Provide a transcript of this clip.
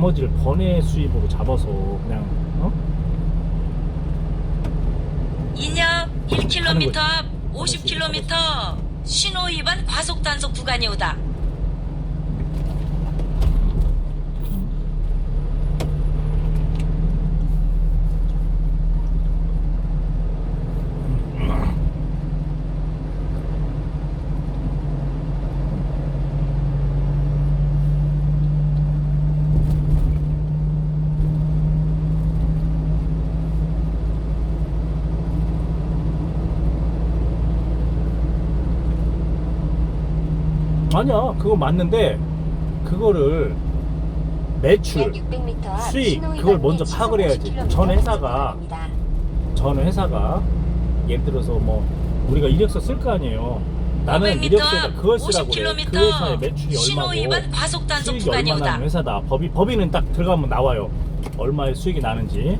나머지를 번외 수입으로 잡아서 그냥 어? 인역 하는 1km 거지. 앞 50km 신호 위반 과속 단속 구간이 오다. 아니야 그거 맞는데 그거를 매출 약 600m 앞 수익, 그걸 먼저 및 파악을 해야지. 시속 50km 전 회사가. 전 회사가 예를 들어서 뭐 우리가 이력서 쓸 거 아니에요. 나는 500m 이력서에다 앞 그걸 쓰라고 그래. 50km 그 회사의 매출이 얼마고 수익이 구간이 얼마 오다. 나는 회사다. 법이 법인은 딱 들어가면 나와요. 얼마의 수익이 나는지.